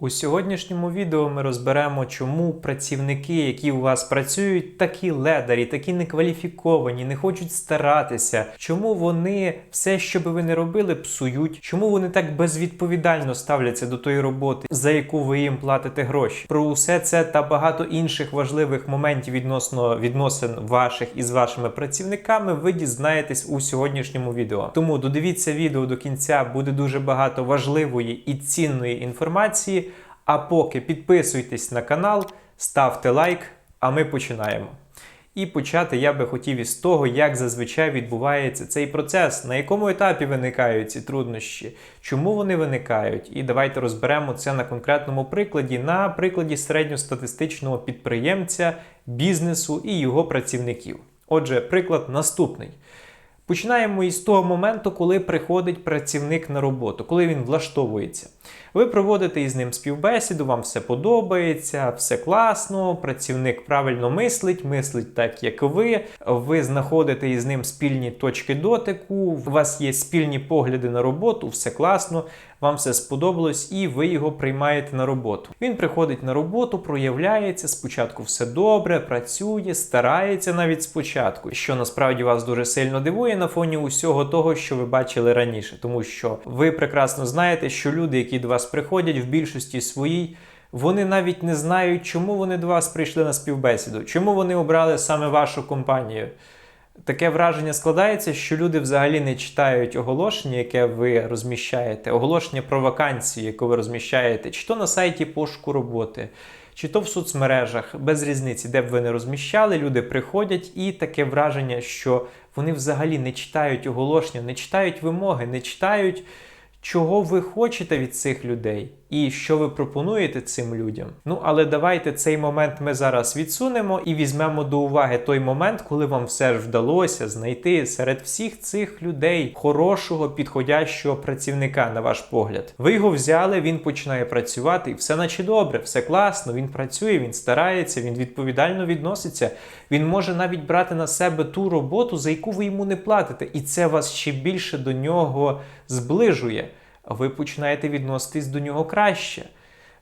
У сьогоднішньому відео ми розберемо, чому працівники, які у вас працюють, такі ледарі, такі некваліфіковані, не хочуть старатися, чому вони все, що би ви не робили, псують, чому вони так безвідповідально ставляться до тої роботи, за яку ви їм платите гроші. Про усе це та багато інших важливих моментів відносно відносин ваших із вашими працівниками ви дізнаєтесь у сьогоднішньому відео. Тому додивіться відео до кінця, буде дуже багато важливої і цінної інформації. А поки підписуйтесь на канал, ставте лайк, а ми починаємо. І почати я би хотів із того, як зазвичай відбувається цей процес, на якому етапі виникають ці труднощі, чому вони виникають. І давайте розберемо це на конкретному прикладі, на прикладі середньостатистичного підприємця, бізнесу і його працівників. Отже, приклад наступний. Починаємо із того моменту, коли приходить працівник на роботу, коли він влаштовується. Ви проводите із ним співбесіду, вам все подобається, все класно, працівник правильно мислить, мислить так, як ви. Ви знаходите із ним спільні точки дотику, у вас є спільні погляди на роботу, все класно, вам все сподобалось, і ви його приймаєте на роботу. Він приходить на роботу, проявляється, спочатку все добре, працює, старається навіть спочатку, що насправді вас дуже сильно дивує на фоні усього того, що ви бачили раніше, тому що ви прекрасно знаєте, що люди, які до вас приходять в більшості своїй. Вони навіть не знають, чому вони до вас прийшли на співбесіду, чому вони обрали саме вашу компанію. Таке враження складається, що люди взагалі не читають оголошення, яке ви розміщаєте, оголошення про вакансію, яку ви розміщаєте, чи то на сайті пошуку роботи, чи то в соцмережах, без різниці, де б ви не розміщали, люди приходять, і таке враження, що вони взагалі не читають оголошення, не читають вимоги, не читають чого ви хочете від цих людей і що ви пропонуєте цим людям. Ну але давайте цей момент ми зараз відсунемо і візьмемо до уваги той момент, коли вам все ж вдалося знайти серед всіх цих людей хорошого підходящого працівника, на ваш погляд. Ви його взяли, він починає працювати, і все наче добре, все класно. Він працює, він старається, він відповідально відноситься. Він може навіть брати на себе ту роботу, за яку ви йому не платите, і це вас ще більше до нього зближує ви починаєте відноситись до нього краще.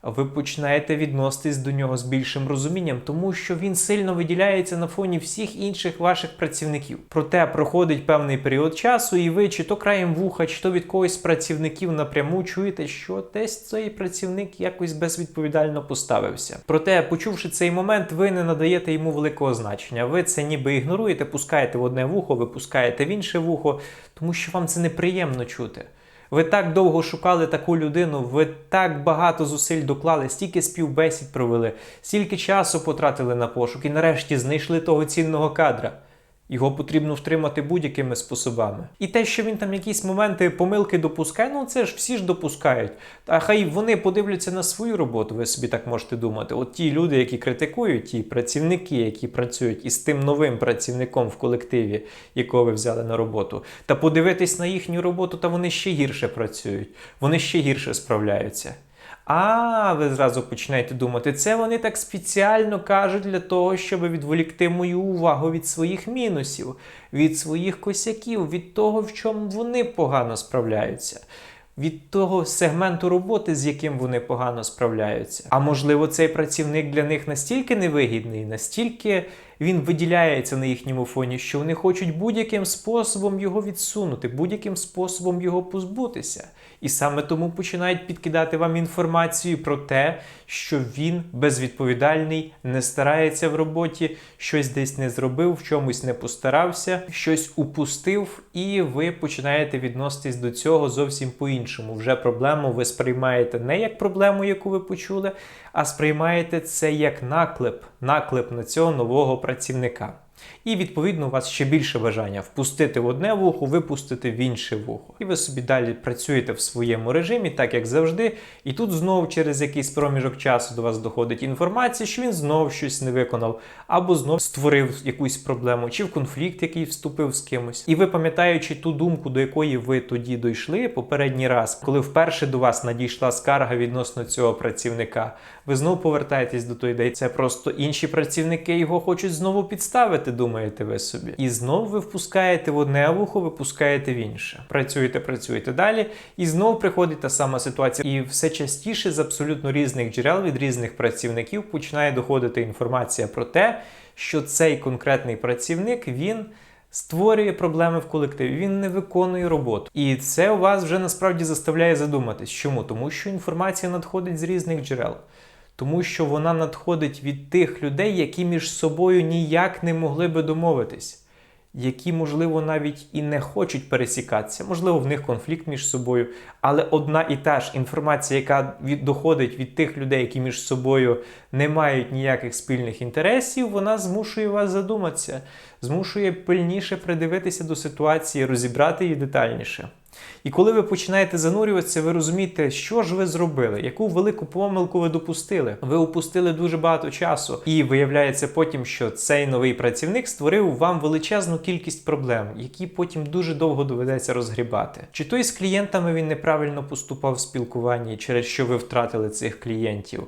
Ви починаєте відноситись до нього з більшим розумінням, тому що він сильно виділяється на фоні всіх інших ваших працівників. Проте проходить певний період часу, і ви чи то краєм вуха, чи то від когось працівників напряму чуєте, що десь цей працівник якось безвідповідально поставився. Проте, почувши цей момент, ви не надаєте йому великого значення. Ви це ніби ігноруєте, пускаєте в одне вухо, ви пускаєте в інше вухо, тому що вам це неприємно чути. Ви так довго шукали таку людину, ви так багато зусиль доклали, стільки співбесід провели, стільки часу потратили на пошук і нарешті знайшли того цінного кадра. Його потрібно втримати будь-якими способами. І те, що він там якісь моменти помилки допускає, ну це ж всі ж допускають. А хай вони подивляться на свою роботу, ви собі так можете думати. От ті люди, які критикують, ті працівники, які працюють із тим новим працівником в колективі, якого ви взяли на роботу, та подивитись на їхню роботу, та вони ще гірше працюють, вони ще гірше справляються. А, ви зразу починаєте думати, це вони так спеціально кажуть для того, щоб відволікти мою увагу від своїх мінусів, від своїх косяків, від того, в чому вони погано справляються. Від того сегменту роботи, з яким вони погано справляються. А можливо, цей працівник для них настільки невигідний, настільки він виділяється на їхньому фоні, що вони хочуть будь-яким способом його відсунути, будь-яким способом його позбутися. І саме тому починають підкидати вам інформацію про те, що він безвідповідальний, не старається в роботі, щось десь не зробив, в чомусь не постарався, щось упустив, і ви починаєте відноситись до цього зовсім по-іншому. Вже проблему ви сприймаєте не як проблему, яку ви почули, а сприймаєте це як наклеп, наклеп на цього нового працівника. І, відповідно, у вас ще більше бажання впустити в одне вухо, випустити в інше вухо. І ви собі далі працюєте в своєму режимі, так як завжди. І тут знову через якийсь проміжок часу до вас доходить інформація, що він знов щось не виконав, або знов створив якусь проблему, чи в конфлікт, який вступив з кимось. І ви пам'ятаючи ту думку, до якої ви тоді дійшли попередній раз, коли вперше до вас надійшла скарга відносно цього працівника, ви знову повертаєтесь до тої ідеї. Це просто інші працівники його хочуть знову підставити думаєте ви собі. І знову ви впускаєте в одне вухо, випускаєте в інше. Працюєте, працюєте далі, і знову приходить та сама ситуація. І все частіше з абсолютно різних джерел від різних працівників починає доходити інформація про те, що цей конкретний працівник він. Створює проблеми в колективі, він не виконує роботу. І це у вас вже насправді заставляє задуматись. Чому? Тому що інформація надходить з різних джерел. Тому що вона надходить від тих людей, які між собою ніяк не могли би домовитись, які, можливо, навіть і не хочуть пересікатися, можливо, в них конфлікт між собою, але одна і та ж інформація, яка від, доходить від тих людей, які між собою не мають ніяких спільних інтересів, вона змушує вас задуматися, змушує пильніше придивитися до ситуації, розібрати її детальніше. І коли ви починаєте занурюватися, ви розумієте, що ж ви зробили, яку велику помилку ви допустили. Ви упустили дуже багато часу, і виявляється потім, що цей новий працівник створив вам величезну кількість проблем, які потім дуже довго доведеться розгрібати. Чи то із клієнтами він неправильно поступав в спілкуванні, через що ви втратили цих клієнтів.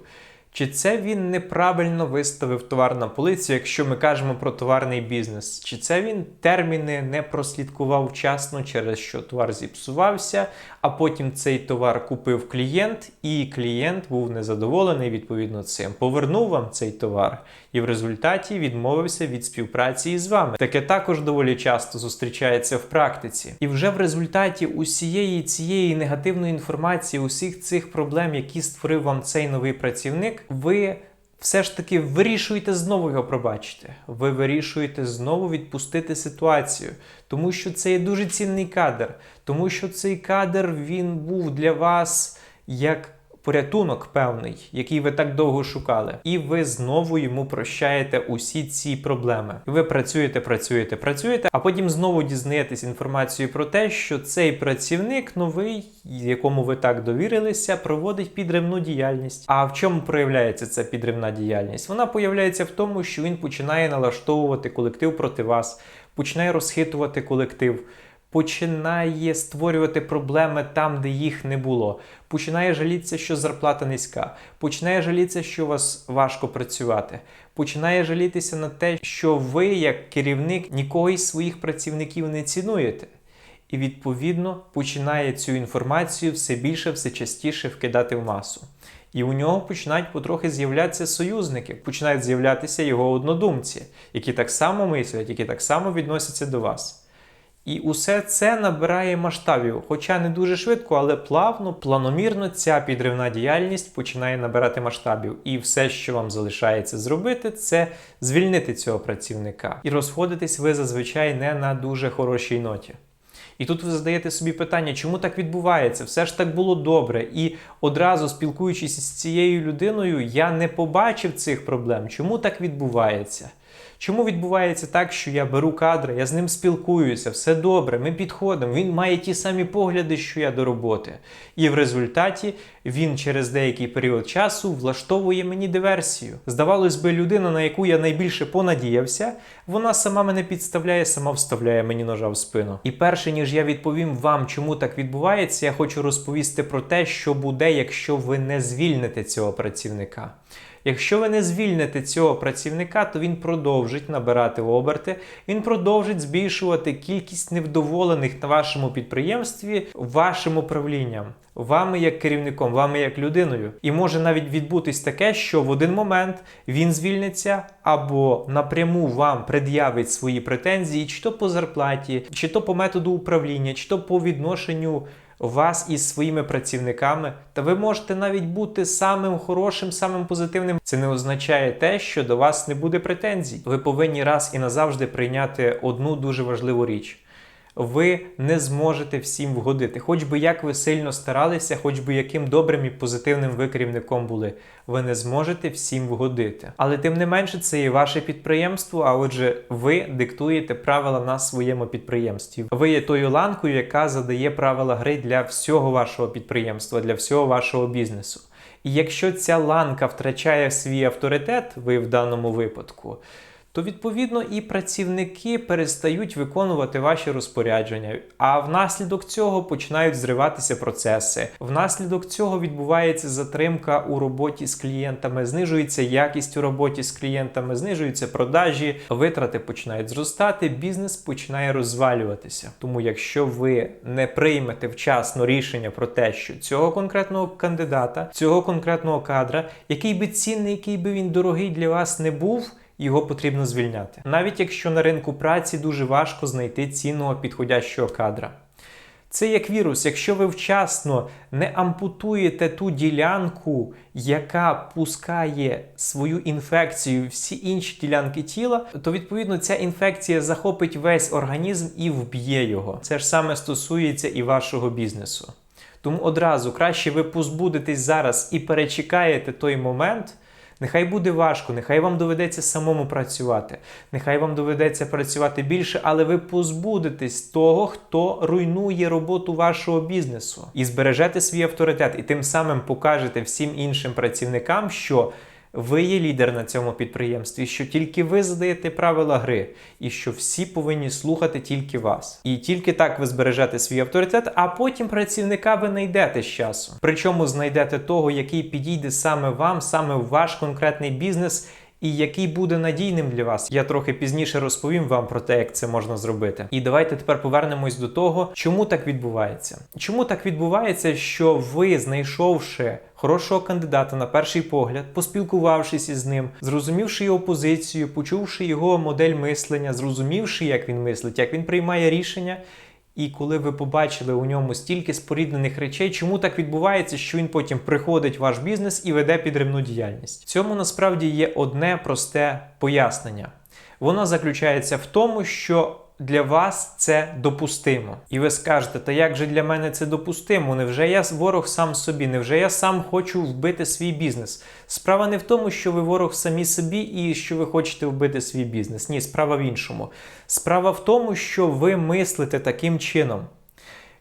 Чи це він неправильно виставив товар на полицю, якщо ми кажемо про товарний бізнес? Чи це він терміни не прослідкував вчасно, через що товар зіпсувався, а потім цей товар купив клієнт, і клієнт був незадоволений відповідно цим, повернув вам цей товар і в результаті відмовився від співпраці із вами. Таке також доволі часто зустрічається в практиці. І вже в результаті усієї цієї негативної інформації, усіх цих проблем, які створив вам цей новий працівник, ви. Все ж таки вирішуєте знову його пробачити. Ви вирішуєте знову відпустити ситуацію, тому що це є дуже цінний кадр, тому що цей кадр він був для вас як порятунок певний, який ви так довго шукали, і ви знову йому прощаєте усі ці проблеми. Ви працюєте, працюєте, працюєте, а потім знову дізнаєтесь інформацію про те, що цей працівник новий, якому ви так довірилися, проводить підривну діяльність. А в чому проявляється ця підривна діяльність? Вона появляється в тому, що він починає налаштовувати колектив проти вас, починає розхитувати колектив починає створювати проблеми там, де їх не було. Починає жалітися, що зарплата низька, починає жалітися, що у вас важко працювати, починає жалітися на те, що ви, як керівник, нікого із своїх працівників не цінуєте. І, відповідно, починає цю інформацію все більше, все частіше вкидати в масу. І у нього починають потрохи з'являтися союзники, починають з'являтися його однодумці, які так само мислять, які так само відносяться до вас. І усе це набирає масштабів, хоча не дуже швидко, але плавно, планомірно ця підривна діяльність починає набирати масштабів. І все, що вам залишається зробити, це звільнити цього працівника. І розходитесь ви зазвичай не на дуже хорошій ноті. І тут ви задаєте собі питання, чому так відбувається? Все ж так було добре. І одразу спілкуючись з цією людиною, я не побачив цих проблем. Чому так відбувається? Чому відбувається так, що я беру кадри, я з ним спілкуюся, все добре, ми підходимо, він має ті самі погляди, що я до роботи. І в результаті він через деякий період часу влаштовує мені диверсію. Здавалось би, людина, на яку я найбільше понадіявся, вона сама мене підставляє, сама вставляє мені ножа в спину. І перше ніж я відповім вам, чому так відбувається, я хочу розповісти про те, що буде, якщо ви не звільните цього працівника. Якщо ви не звільните цього працівника, то він продовжить набирати оберти, він продовжить збільшувати кількість невдоволених на вашому підприємстві вашим управлінням, вами як керівником, вами як людиною. І може навіть відбутись таке, що в один момент він звільниться або напряму вам пред'явить свої претензії, чи то по зарплаті, чи то по методу управління, чи то по відношенню вас із своїми працівниками, та ви можете навіть бути самим хорошим, самим позитивним. Це не означає те, що до вас не буде претензій. Ви повинні раз і назавжди прийняти одну дуже важливу річ ви не зможете всім вгодити. Хоч би як ви сильно старалися, хоч би яким добрим і позитивним ви керівником були, ви не зможете всім вгодити. Але тим не менше, це і ваше підприємство. А отже, ви диктуєте правила на своєму підприємстві. Ви є тою ланкою, яка задає правила гри для всього вашого підприємства, для всього вашого бізнесу. І якщо ця ланка втрачає свій авторитет, ви в даному випадку то відповідно і працівники перестають виконувати ваші розпорядження. А внаслідок цього починають зриватися процеси. Внаслідок цього відбувається затримка у роботі з клієнтами, знижується якість у роботі з клієнтами, знижуються продажі, витрати починають зростати, бізнес починає розвалюватися. Тому, якщо ви не приймете вчасно рішення про те, що цього конкретного кандидата, цього конкретного кадра, який би цінний, який би він дорогий для вас не був. Його потрібно звільняти, навіть якщо на ринку праці дуже важко знайти цінного підходящого кадра. Це як вірус. Якщо ви вчасно не ампутуєте ту ділянку, яка пускає свою інфекцію всі інші ділянки тіла, то відповідно ця інфекція захопить весь організм і вб'є його. Це ж саме стосується і вашого бізнесу. Тому одразу краще ви позбудетесь зараз і перечекаєте той момент. Нехай буде важко, нехай вам доведеться самому працювати, нехай вам доведеться працювати більше, але ви позбудетесь того, хто руйнує роботу вашого бізнесу, і збережете свій авторитет, і тим самим покажете всім іншим працівникам, що ви є лідер на цьому підприємстві, що тільки ви задаєте правила гри, і що всі повинні слухати тільки вас. І тільки так ви збережете свій авторитет, а потім працівника ви знайдете з часу. Причому знайдете того, який підійде саме вам, саме в ваш конкретний бізнес. І який буде надійним для вас, я трохи пізніше розповім вам про те, як це можна зробити. І давайте тепер повернемось до того, чому так відбувається. Чому так відбувається, що ви, знайшовши хорошого кандидата на перший погляд, поспілкувавшись із ним, зрозумівши його позицію, почувши його модель мислення, зрозумівши, як він мислить, як він приймає рішення. І коли ви побачили у ньому стільки споріднених речей, чому так відбувається, що він потім приходить в ваш бізнес і веде підривну діяльність? В цьому насправді є одне просте пояснення. Воно заключається в тому, що для вас це допустимо. І ви скажете, та як же для мене це допустимо? Невже я ворог сам собі? Невже я сам хочу вбити свій бізнес? Справа не в тому, що ви ворог самі собі і що ви хочете вбити свій бізнес. Ні, справа в іншому. Справа в тому, що ви мислите таким чином.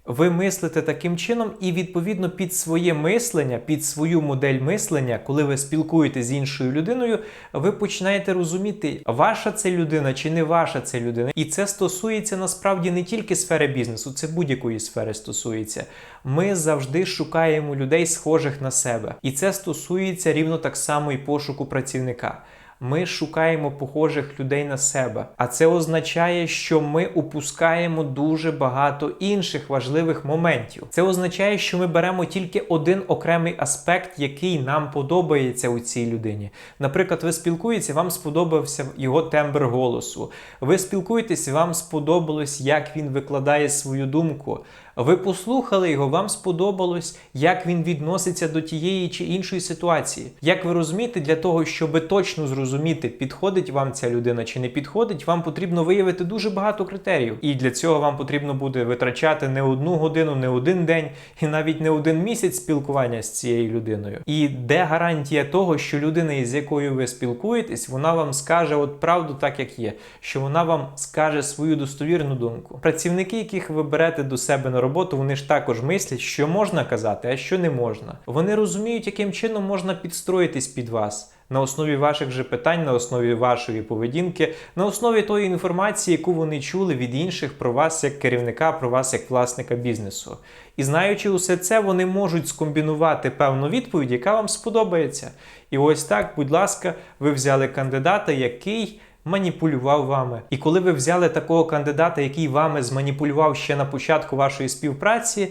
Ви мислите таким чином, і відповідно під своє мислення, під свою модель мислення, коли ви спілкуєтесь з іншою людиною, ви починаєте розуміти, ваша це людина чи не ваша це людина. І це стосується насправді не тільки сфери бізнесу, це будь-якої сфери стосується. Ми завжди шукаємо людей, схожих на себе, і це стосується рівно так само і пошуку працівника. Ми шукаємо похожих людей на себе, а це означає, що ми упускаємо дуже багато інших важливих моментів. Це означає, що ми беремо тільки один окремий аспект, який нам подобається у цій людині. Наприклад, ви спілкуєтеся, вам сподобався його тембр голосу. Ви спілкуєтесь, вам сподобалось, як він викладає свою думку. Ви послухали його, вам сподобалось, як він відноситься до тієї чи іншої ситуації. Як ви розумієте, для того, щоб точно зрозуміти, підходить вам ця людина чи не підходить, вам потрібно виявити дуже багато критеріїв. І для цього вам потрібно буде витрачати не одну годину, не один день і навіть не один місяць спілкування з цією людиною. І де гарантія того, що людина, із якою ви спілкуєтесь, вона вам скаже от правду так, як є, що вона вам скаже свою достовірну думку. Працівники, яких ви берете до себе на роботу, вони ж також мислять, що можна казати, а що не можна. Вони розуміють, яким чином можна підстроїтись під вас. На основі ваших же питань, на основі вашої поведінки, на основі тої інформації, яку вони чули від інших про вас як керівника, про вас як власника бізнесу. І знаючи усе це, вони можуть скомбінувати певну відповідь, яка вам сподобається. І ось так, будь ласка, ви взяли кандидата, який маніпулював вами. І коли ви взяли такого кандидата, який вами зманіпулював ще на початку вашої співпраці,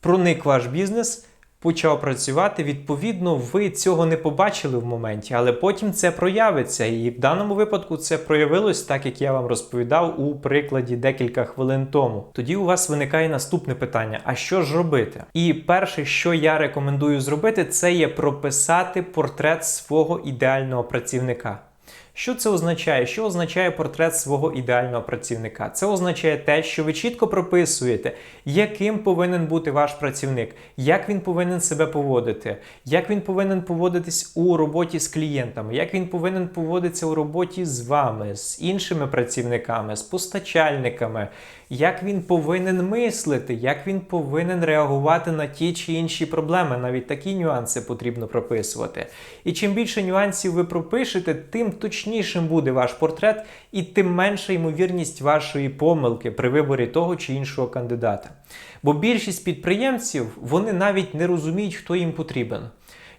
проник ваш бізнес. Почав працювати, відповідно, ви цього не побачили в моменті, але потім це проявиться. І в даному випадку це проявилось так, як я вам розповідав у прикладі декілька хвилин тому. Тоді у вас виникає наступне питання: а що ж робити? І перше, що я рекомендую зробити, це є прописати портрет свого ідеального працівника. Що це означає? Що означає портрет свого ідеального працівника? Це означає те, що ви чітко прописуєте, яким повинен бути ваш працівник, як він повинен себе поводити, як він повинен поводитись у роботі з клієнтами, як він повинен поводитися у роботі з вами, з іншими працівниками, з постачальниками, як він повинен мислити, як він повинен реагувати на ті чи інші проблеми. Навіть такі нюанси потрібно прописувати. І чим більше нюансів ви пропишете, тим точнішим буде ваш портрет, і тим менша ймовірність вашої помилки при виборі того чи іншого кандидата. Бо більшість підприємців вони навіть не розуміють, хто їм потрібен.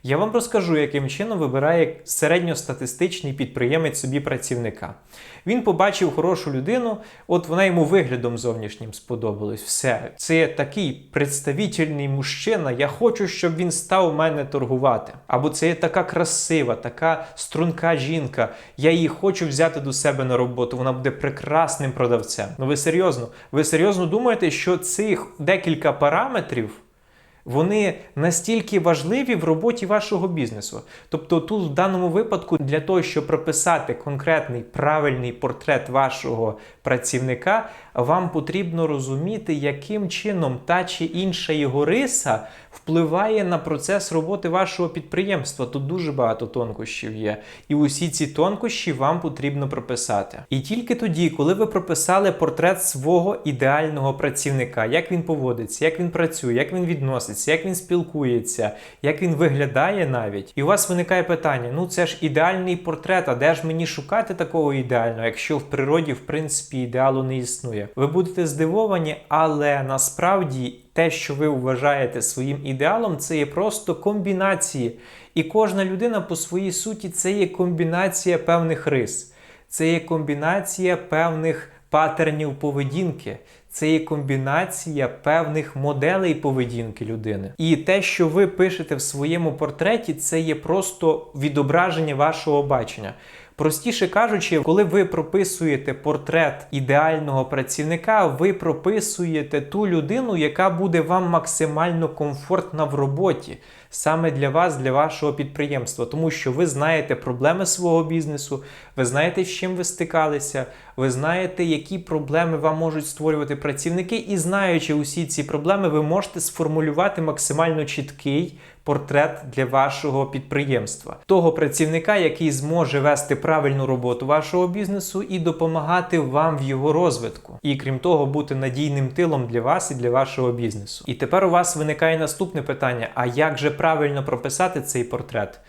Я вам розкажу, яким чином вибирає середньостатистичний підприємець собі працівника. Він побачив хорошу людину, от вона йому виглядом зовнішнім сподобалась. Все, це такий представительний мужчина. Я хочу, щоб він став у мене торгувати. Або це є така красива, така струнка жінка. Я її хочу взяти до себе на роботу. Вона буде прекрасним продавцем. Ну ви серйозно? Ви серйозно думаєте, що цих декілька параметрів? Вони настільки важливі в роботі вашого бізнесу. Тобто, тут в даному випадку для того, щоб прописати конкретний правильний портрет вашого працівника, вам потрібно розуміти, яким чином та чи інша його риса впливає на процес роботи вашого підприємства. Тут дуже багато тонкощів є. І усі ці тонкощі вам потрібно прописати. І тільки тоді, коли ви прописали портрет свого ідеального працівника, як він поводиться, як він працює, як він відноситься, як він спілкується, як він виглядає навіть, і у вас виникає питання: ну це ж ідеальний портрет, а де ж мені шукати такого ідеального, якщо в природі, в принципі, ідеалу не існує. Ви будете здивовані, але насправді те, що ви вважаєте своїм ідеалом, це є просто комбінації. І кожна людина по своїй суті це є комбінація певних рис, це є комбінація певних патернів поведінки. Це є комбінація певних моделей поведінки людини. І те, що ви пишете в своєму портреті, це є просто відображення вашого бачення. Простіше кажучи, коли ви прописуєте портрет ідеального працівника, ви прописуєте ту людину, яка буде вам максимально комфортна в роботі. Саме для вас, для вашого підприємства, тому що ви знаєте проблеми свого бізнесу, ви знаєте, з чим ви стикалися, ви знаєте, які проблеми вам можуть створювати працівники, і знаючи усі ці проблеми, ви можете сформулювати максимально чіткий портрет для вашого підприємства, того працівника, який зможе вести правильну роботу вашого бізнесу і допомагати вам в його розвитку, і крім того, бути надійним тилом для вас і для вашого бізнесу. І тепер у вас виникає наступне питання: а як же правильно прописати цей портрет?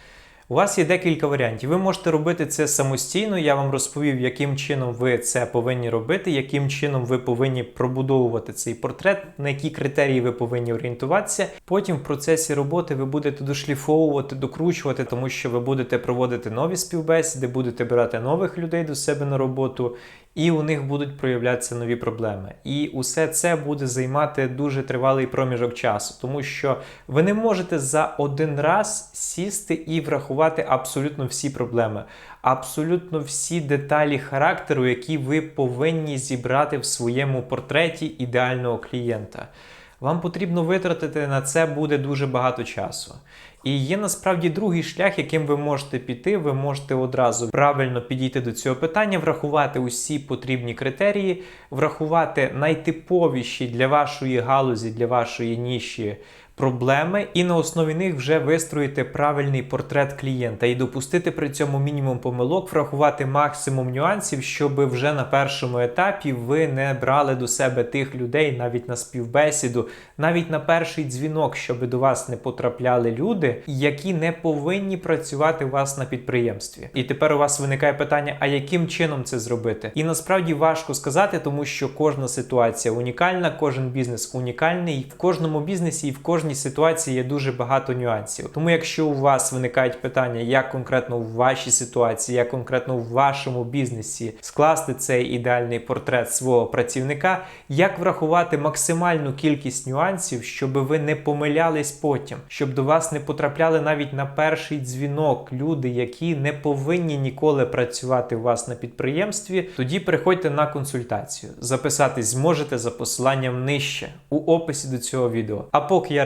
У вас є декілька варіантів. Ви можете робити це самостійно. Я вам розповів, яким чином ви це повинні робити, яким чином ви повинні пробудовувати цей портрет, на які критерії ви повинні орієнтуватися. Потім в процесі роботи ви будете дошліфовувати, докручувати, тому що ви будете проводити нові співбесіди, будете брати нових людей до себе на роботу. І у них будуть проявлятися нові проблеми. І усе це буде займати дуже тривалий проміжок часу, тому що ви не можете за один раз сісти і врахувати абсолютно всі проблеми, абсолютно всі деталі характеру, які ви повинні зібрати в своєму портреті ідеального клієнта. Вам потрібно витратити на це буде дуже багато часу. І є насправді другий шлях, яким ви можете піти. Ви можете одразу правильно підійти до цього питання, врахувати усі потрібні критерії, врахувати найтиповіші для вашої галузі, для вашої ніші проблеми, і на основі них вже вистроїти правильний портрет клієнта і допустити при цьому мінімум помилок, врахувати максимум нюансів, щоб вже на першому етапі ви не брали до себе тих людей навіть на співбесіду, навіть на перший дзвінок, щоб до вас не потрапляли люди, які не повинні працювати у вас на підприємстві. І тепер у вас виникає питання: а яким чином це зробити? І насправді важко сказати, тому що кожна ситуація унікальна, кожен бізнес унікальний, в кожному бізнесі і в кожній ситуації є дуже багато нюансів. Тому, якщо у вас виникають питання, як конкретно в вашій ситуації, як конкретно в вашому бізнесі скласти цей ідеальний портрет свого працівника, як врахувати максимальну кількість нюансів, щоб ви не помилялись потім, щоб до вас не потрапляли навіть на перший дзвінок люди, які не повинні ніколи працювати у вас на підприємстві, тоді приходьте на консультацію. Записатись зможете за посиланням нижче у описі до цього відео. А поки я